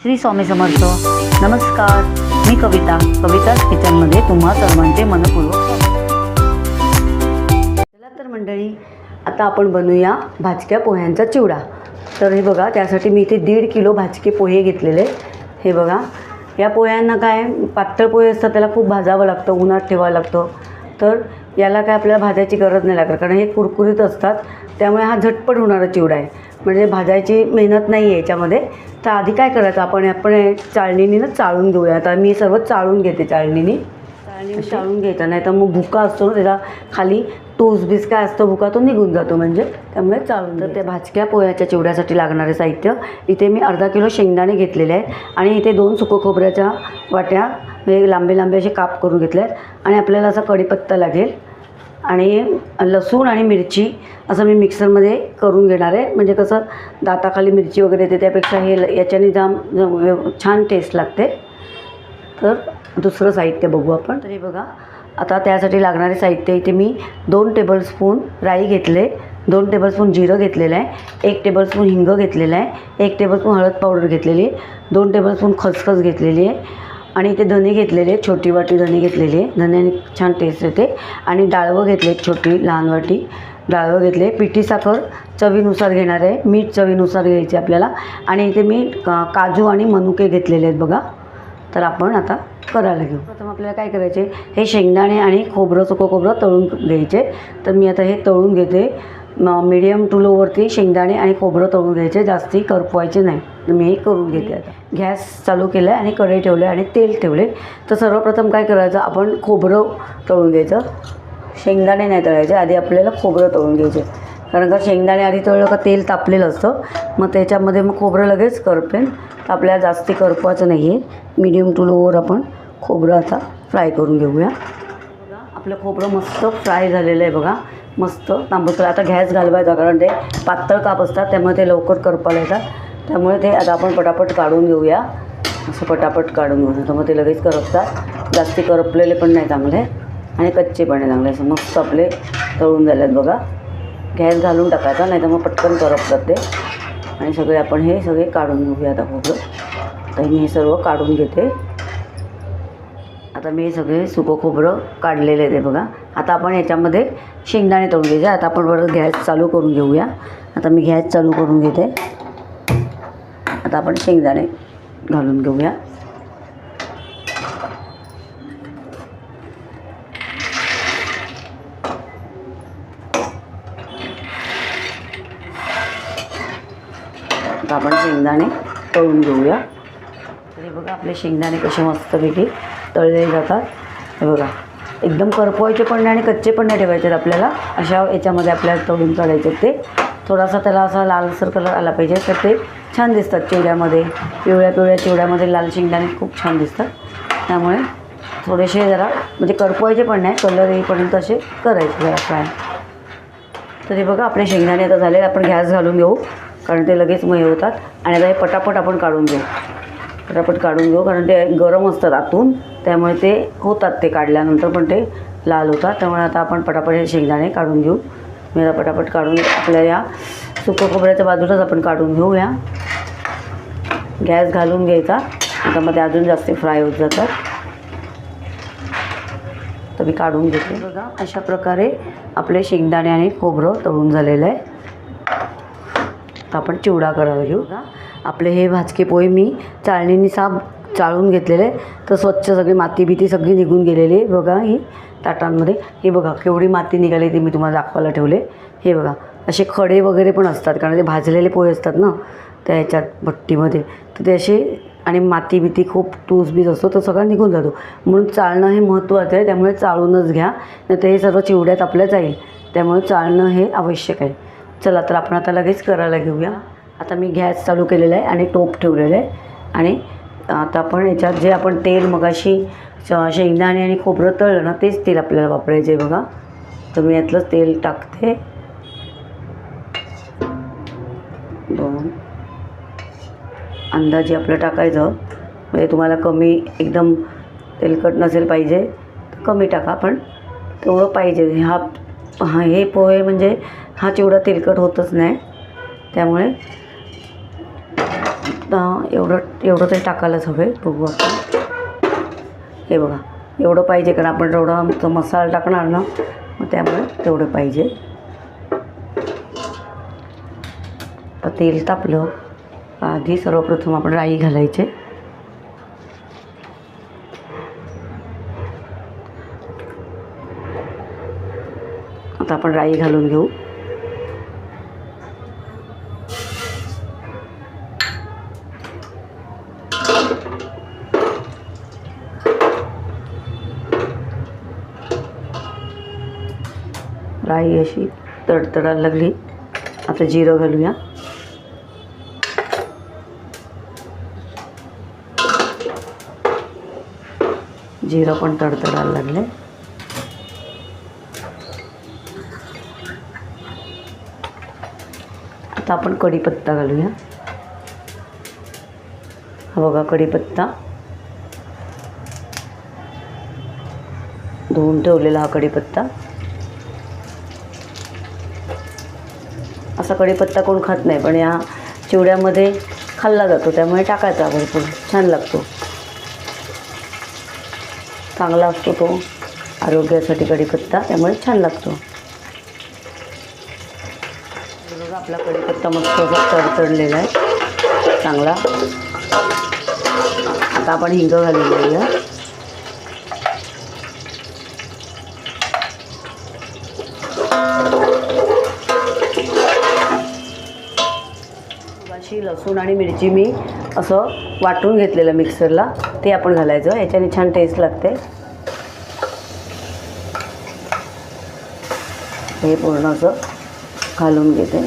श्री स्वामी समर्थ. नमस्कार. मी कविता. कविताच किचनमध्ये तुम्हा सर्वांचे मनपूर्वक चला तर मंडळी आता आपण बनवूया भाजक्या पोह्यांचा चिवडा. तर हे बघा त्यासाठी मी इथे दीड किलो भाजके पोहे घेतलेले. हे बघा या पोह्यांना काय पातळ पोहे असतात त्याला खूप भाजावं लागतं उन्हात ठेवावं लागतं. तर याला काय आपल्याला भाजायची गरज नाही लागत कारण हे कुरकुरीत असतात. त्यामुळे हा झटपट होणारा चिवडा आहे. म्हणजे भाजायची मेहनत नाही आहे याच्यामध्ये. तर आधी काय करायचं? आपण आपण हे चाळणीने ना चाळून घेऊया. आता मी सर्व चाळून घेते चाळणीने. चाळणीने चाळून घ्यायचा नाही तर मग भुका असतो ना त्याचा खाली टोस बीस काय असतो भुका तो निघून जातो म्हणजे. त्यामुळे चाळून तर त्या भाजक्या पोह्याच्या चिवड्यासाठी लागणारे साहित्य. इथे मी अर्धा किलो शेंगदाणे घेतलेले आहेत. आणि इथे दोन सुकं खोबऱ्याच्या वाट्या हे लांबे लांबे असे काप करून घेतले आहेत आणि आपल्याला असा कढीपत्ता लागेल. आणि लसूण आणि मिरची असं मी मिक्सरमध्ये करून घेणार आहे. म्हणजे कसं दाताखाली मिरची वगैरे येते त्यापेक्षा हे ल- याच्याने जाम छान टेस्ट लागते. तर दुसरं साहित्य बघू आपण. तरी बघा आता त्यासाठी लागणारे साहित्य इथे मी दोन टेबलस्पून राई घेतले दोन टेबलस्पून जिरं घेतलेलं आहे एक टेबलस्पून हिंग घेतलेलं आहे एक टेबलस्पून हळद पावडर घेतलेली आहे दोन टेबलस्पून खसखस घेतलेली आहे आणि इथे धने घेतलेले आहेत छोटी वाटी धने घेतलेले आहे. धन्याने छान टेस्ट येते. आणि डाळवं घेतले छोटी लहान वाटी. डाळवं घेतले पिठी साखर चवीनुसार घेणार आहे. मीठ चवीनुसार घ्यायचे आपल्याला. आणि इथे मी का काजू आणि मनुके घेतलेले आहेत बघा. तर आपण आता करायला घेऊ. प्रथम आपल्याला काय करायचे? हे शेंगदाणे आणि खोबरं सुकं खोबरं तळून घ्यायचे. तर मी आता हे तळून घेते. मीडियम टू लोवरती शेंगदाणे आणि खोबरं तळून घ्यायचे. जास्ती करपवायचे नाही. तर मी हे करून घेते आता. गॅस चालू केला आहे आणि कढई ठेवले आणि तेल ठेवले. तर सर्वप्रथम काय करायचं? आपण खोबरं तळून घ्यायचं. शेंगदाणे नाही तळायचे. आधी आपल्याला खोबरं तळून घ्यायचे. कारण का शेंगदाणे आधी तळलं का तेल तापलेलं असतं. मग त्याच्यामध्ये मग खोबरं लगेच करपेन. तर आपल्याला जास्ती करपवायचं नाही आहे मिडियम टू लोवर आपण खोबरं आता फ्राय करून घेऊया. आपलं खोबरं मस्त फ्राय झालेलं आहे बघा. मस्त तांबूस आता गॅस घालवायचा कारण ते पातळ काप असतात त्यामुळे ते लवकर करपायला येतात. त्यामुळे ते आता आपण पटापट काढून घेऊया. असं पटापट काढून घेऊया तर मग ते लगेच करपतात. जास्ती करपलेले पण नाही चांगले. आणि कच्चे पण आहे चांगले. असं मस्त आपले तळून झाले आहेत बघा. गॅस घालून टाकायचा नाही तर मग पटकन करपतात ते. आणि सगळे आपण हे सगळे काढून घेऊया आता खोबरं. तर मी हे सर्व काढून घेते. आता मी हे सगळे सुकं खोबरं काढलेले आहे ते बघा. आता आपण याच्यामध्ये शेंगदाणे तळून घ्यायचे. आता आपण परत गॅस चालू करून घेऊया. आता मी गॅस चालू करून घेते. आता आपण शेंगदाणे घालून घेऊया. आता आपण शेंगदाणे तळून घेऊया. तरी बघा आपले शेंगदाणे कसे मस्तपैकी तळले जातात. हे बघा. एकदम करपवायचे पण नाही आणि कच्चे पण नाही ठेवायचे आहेत आपल्याला. अशा याच्यामध्ये आपल्याला तळून काढायचे ते. थोडासा त्याला असा लालसर कलर आला पाहिजे तर ते छान दिसतात चिवड्यामध्ये. पिवळ्या पिवळ्या चिवड्यामध्ये लाल शेंगदाणे खूप छान दिसतात. त्यामुळे थोडेसे जरा म्हणजे करपवायचे पण नाही कलर येईपर्यंत असे करायचे जरा फ्राय तरी बघा आपले शेंगदाणे आता झाले आपण गॅस घालून घेऊ कारण ते लगेच मय होतात. आणि आता हे पटापट आपण काढून घेऊ. पटापट काढून घेऊ कारण ते गरम असतात आतून. त्यामुळे ते होतात ते काढल्यानंतर पण ते लाल होतात. त्यामुळे आता आपण पटापट हे शेंगदाणे काढून घेऊ. मी आता पटापट काढून आपल्या या सुकं खोबऱ्याच्या बाजूलाच आपण काढून घेऊया. गॅस घालून घ्यायचा. त्यामध्ये अजून जास्त फ्राय होत जातात. तर मी काढून घेते. बघा अशा प्रकारे आपले शेंगदाणे आणि खोबरं तळून झालेलं आहे. तर आपण चिवडा करायला घेऊ. का आपले हे भाजके पोहे मी चाळणीने साफ चाळून घेतलेले तर स्वच्छ सगळी माती बिती सगळी निघून गेलेली आहे. बघा ही ताटांमध्ये. हे बघा केवढी माती निघाली ती मी तुम्हाला दाखवायला ठेवले. हे बघा असे खडे वगैरे पण असतात. कारण ते भाजलेले पोहे असतात ना त्या ह्याच्यात भट्टीमध्ये. तर ते असे आणि माती बिती खूप तूस बीज असतो तो सगळा निघून जातो. म्हणून चाळणं हे महत्त्वाचं आहे. त्यामुळे चाळूनच घ्या. नाही तर हे सर्व चिवड्यात आपल्या जाईल. त्यामुळे चाळणं हे आवश्यक आहे. चला तर आपण आता लगेच करायला घेऊया. आता मी गॅस चालू केलेला आहे आणि टोप ठेवलेलं आहे. आणि आता आपण याच्यात जे आपण तेल मगाशी श- शेंगदाणे आणि खोबरं तळलं ना तेच तेल आपल्याला वापरायचं आहे बघा. तर मी यातलं तेल टाकते. दोन. अंदाजे आपलं टाकायचं. म्हणजे तुम्हाला कमी एकदम तेलकट नसेल पाहिजे तर कमी टाका पण तेवढं पाहिजे. हा हा हे पोहे म्हणजे हा चिवडा तेलकट होतच नाही. त्यामुळे आता एवढं एवढं तरी टाकायलाच हवे. बघू आपण. हे बघा एवढं पाहिजे कारण आपण जेवढा आमचा मसाला टाकणार ना मग त्यामुळे तेवढं पाहिजे. तेल तापलं. आधी सर्वप्रथम आपण राई घालायचे. आता आपण राई घालून घेऊ. राई अशी तडतडायला लागली. आता जिरं घालूया. जिरं पण तडतडायला लागले. आता आपण कढीपत्ता घालूया. हा बघा कढीपत्ता. धुवून ठेवलेला हा कढीपत्ता. असा कढीपत्ता कोण खात नाही पण या चिवड्यामध्ये खाल्ला जातो त्यामुळे टाकायचा भरपूर छान लागतो. चांगला असतो तो आरोग्यासाठी कढीपत्ता त्यामुळे छान लागतो. बघा आपला कढीपत्ता मस्त असा तडतडलेला आहे चांगला. आता आपण हिंग घालून घेऊया. अशी लसूण आणि मिरची मी असं वाटून घेतलेलं मिक्सरला. ते आपण घालायचं. याच्याने छान टेस्ट लागते. हे पूर्ण असं घालून घेते.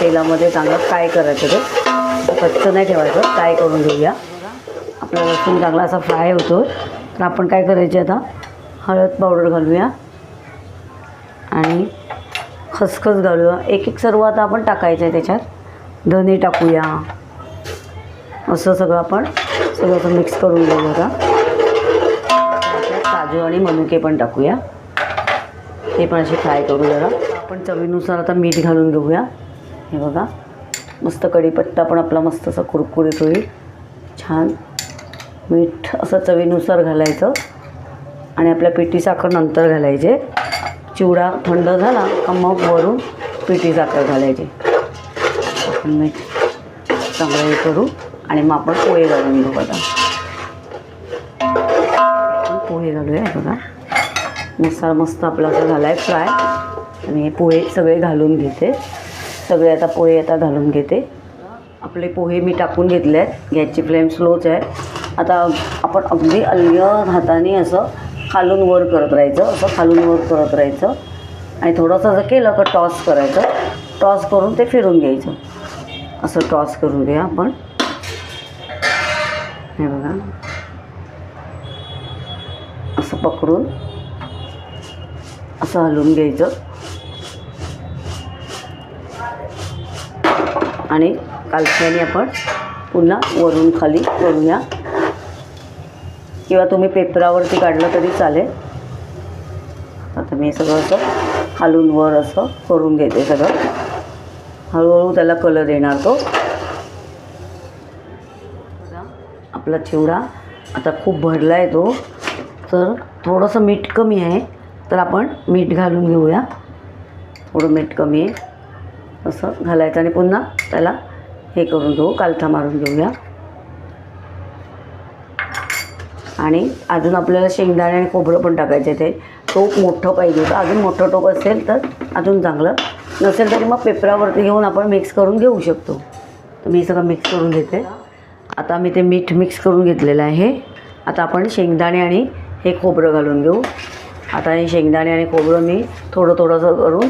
तेलामध्ये चांगलं फ्राय करायचं ते. कच्चं नाही ठेवायचं. फ्राय करून घेऊया. आपला लसूण चांगला असा फ्राय होतो तर आपण काय करायचे आता? हळद पावडर घालूया. आणि खसखस घालूया एक एक सर्व आता आपण टाकायचं आहे त्याच्यात. धने टाकूया. असं सगळं आपण सगळं असं मिक्स करून घेऊ आता. काजू आणि मनुके पण टाकूया. ते पण असे फ्राय करू जरा. आपण चवीनुसार आता मीठ घालून घेऊया. हे बघा. मस्त कढीपत्ता पण आपला मस्त असा कुरकुरीत होईल. छान. मीठ असं चवीनुसार घालायचं. आणि आपल्या पिठी साखर नंतर घालायचे. चिवडा थंड झाला का मग वरून पिठी साखर घालायची. आपण मीठ चांगलं हे करू आणि मग आपण पोहे घालून घेऊ बघा. पोहे घालूया बघा. मसाला मस्त आपला असं झाला आहे फ्राय. आणि हे पोहे सगळे घालून घेते. सगळे आता पोहे आता घालून घेते. आपले पोहे मी टाकून घेतले आहेत गॅसची फ्लेम स्लोच आहे. आता आपण अगदी अल्य हाताने असं खालून वर करत राहायचं असं खालून वर करत राहायचं. आणि थोडंसं असं केलं का टॉस करायचं. टॉस करून ते फिरून घ्यायचं. असं टॉस करून घ्या आपण. हे बघा. असं पकडून असं हलवून घ्यायचं. आणि कालच्याने आपण पुन्हा वरून खाली करूया. किंवा तुम्ही पेपरावरती काढलं तरी चालेल. आता मी सगळं असं खालून वर असं करून घेते सगळं. हळूहळू त्याला कलर येणार तो. आपला चिवडा आता खूप भरला आहे तो. तर थोडंसं मीठ कमी आहे. तर आपण मीठ घालून घेऊया. थोडं मीठ कमी आहे. असं घालायचं आणि पुन्हा त्याला हे करून घेऊ. कालथा मारून घेऊया. आणि अजून आपल्याला शेंगदाणे आणि खोबरं पण टाकायचे ते टोप मोठं पाहिजे होतं. अजून मोठं टोप असेल तर अजून चांगलं. नसेल तरी मग पेपरावरती घेऊन आपण मिक्स करून घेऊ शकतो. तर मी सगळं मिक्स करून घेते. आता मी ते मीठ मिक्स करून घेतलेलं आहे. आता आपण शेंगदाणे आणि हे खोबरं घालून घेऊ. आता हे शेंगदाणे आणि खोबरं मी थोडं थोडंसं करून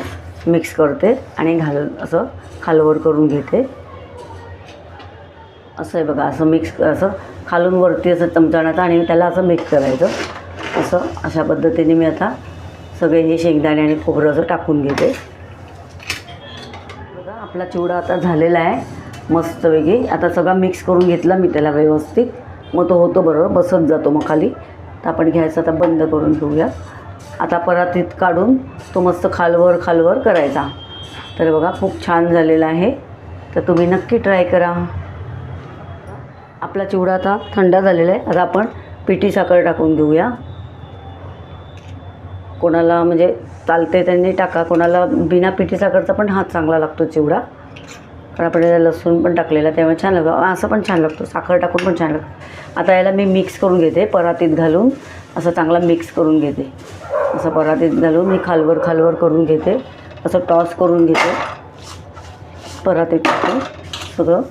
मिक्स करते आणि घाल असं खालवर करून घेते. असं आहे बघा असं मिक्स असं खालून वरती असं चमचाण्याचं आणि त्याला असं मिक्स करायचं. असं अशा पद्धतीने मी आता सगळे हे शेंगदाणे आणि खोबरं असं टाकून घेते. बघा आपला चिवडा आता झालेला आहे. मस्तपैकी. आता सगळा मिक्स करून घेतला मी त्याला व्यवस्थित. मग तो होतो बरोबर बसत जातो मग खाली. तर आपण घ्यायचं आता बंद करून घेऊया. आता परातीत काढून तो मस्त खालवर खालवर करायचा. तर बघा खूप छान झालेला आहे. तर तुम्ही नक्की ट्राय करा. आपला चिवडा आता थंड झालेला आहे. आता आपण पिठी साखर टाकून घेऊया. कोणाला म्हणजे चालते त्यांनी टाका. कोणाला बिना पिठी साखरचा पण हात चांगला लागतो चिवडा. कारण आपण याला लसूण पण टाकलेला त्यामुळे छान लागतो. असं पण छान लागतो. साखर टाकून पण छान लागतं. आता याला मी मिक्स करून घेते. परातीत घालून असं चांगला मिक्स करून घेते. असं परातीत घालून मी खालवर खालवर करून घेते. असं टॉस करून घेते. परातीत टाकून सगळं.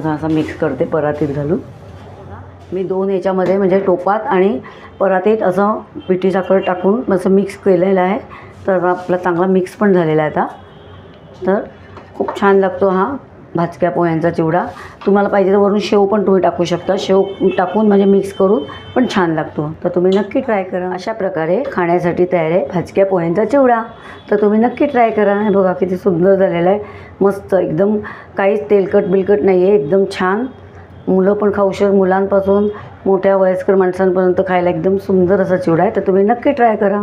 जरा असा मिक्स करते परातीत घालून. मी दोन याच्यामध्ये म्हणजे टोपात आणि परातीत असं पिठी साखर टाकून असं मिक्स केलेलं आहे. तर आपला चांगला मिक्स पण झालेला आहे आता. तर खूप छान लागतो हा. भाजक्या पोह्यांचा चिवडा. तुम्हाला पाहिजे तर वरून शेव पण तुम्ही टाकू शकता. शेव टाकून म्हणजे मिक्स करून पण छान लागतो. तर तुम्ही नक्की ट्राय करा. अशा प्रकारे खाण्यासाठी तयार आहे भाजक्या पोह्यांचा चिवडा. तर तुम्ही नक्की ट्राय करा. हे बघा किती सुंदर झालेला आहे. मस्त एकदम काहीच तेलकट बिलकट नाही आहे एकदम छान. मुलं पण खाऊ शक मुलांपासून मोठ्या वयस्कर माणसांपर्यंत खायला एकदम सुंदर असा चिवडा आहे. तर तुम्ही नक्की ट्राय करा.